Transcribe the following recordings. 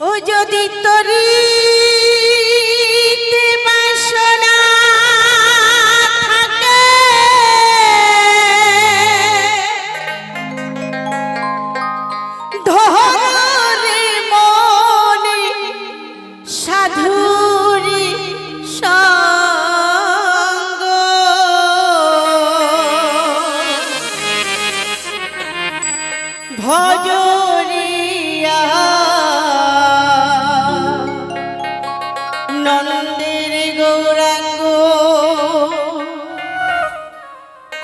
ও যদি তরি বাসনা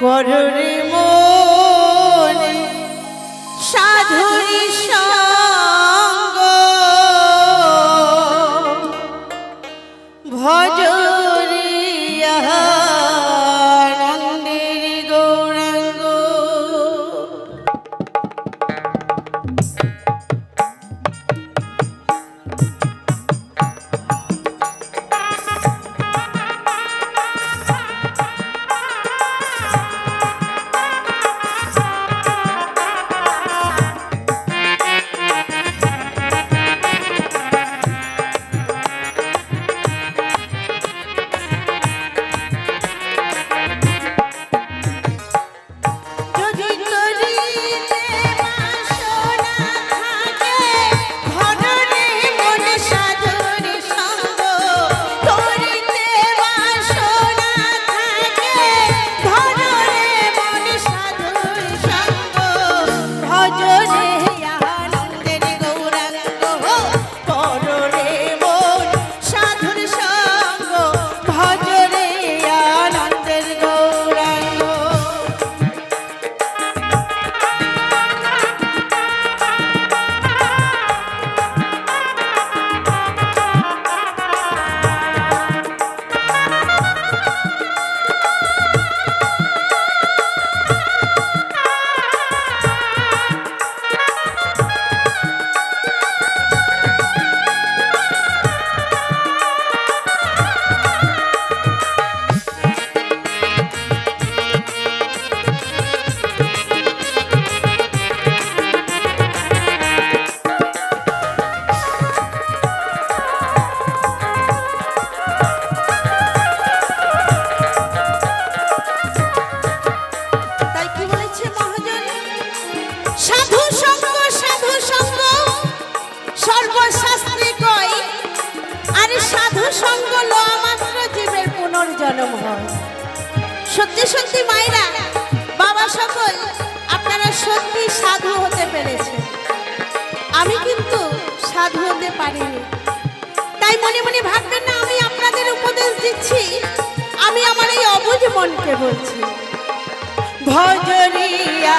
কররে সত্যি সত্যি মায়েরা, বাবা সকল আপনারা সত্যি সাধু হতে পেরেছেন। আমি কিন্তু সাধু হতে পারিনি। তাই মনে মনে ভাববেন না, আমি আপনাদের উপদেশ দিচ্ছি, আমি আমার এই অবুঝ মনকে বলছি। ভজরিয়া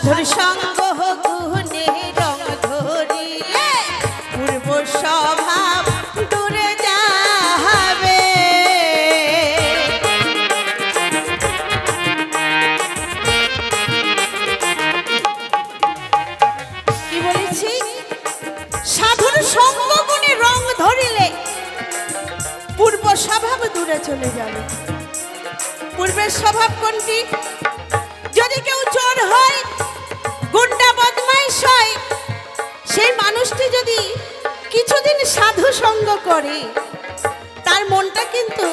সাধুর সঙ্গ গুণে রং ধরিলে পূর্ব স্বভাব দূরে যাবে কি বলেছি? সাধুর সঙ্গ গুণে রং ধরিলে পূর্ব স্বভাব দূরে চলে যাবে। পূর্বের স্বভাব কোনটি? যদি কেউ চোর হয় হয় সেই মানুষটি যদি কিছুদিন সাধু সঙ্গ করে, তার মনটা কিন্তু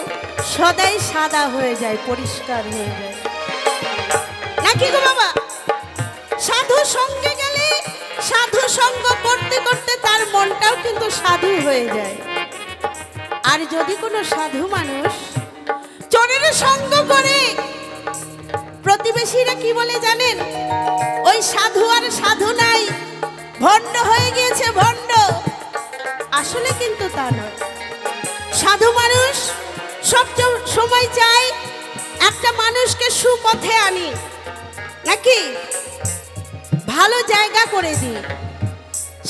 সদাই সাদা হয়ে যায়, পরিষ্কার হয়ে যায়। নাকি গো বাবা? সাধু সঙ্গে গেলে, সাধু সঙ্গ করতে করতে তার মনটাও কিন্তু সাধু হয়ে যায়। আর যদি কোনো সাধু মানুষ চোরের সঙ্গ করে প্রতিবেশীরা কি বলে জানেন? ওই সাধু আর সাধু নাই, ভণ্ড হয়ে গিয়েছে ভণ্ড। আসলে কিন্তু তা নয়। সাধু মানুষ সব সময় চায় একটা মানুষকে সুপথে আনি, নাকি? ভালো জায়গা করে দিই।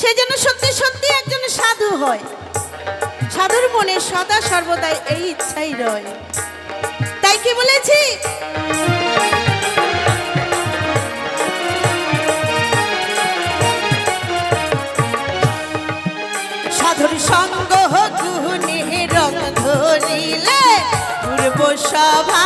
সে যেন সত্যি সত্যি একজন সাধু হয়। সাধুর মনে সদা সর্বদাই এই ইচ্ছাই রয়। তাই কি বলেছি? সাধুর সঙ্গ গুণে রং ধরিলে পূর্ব সভা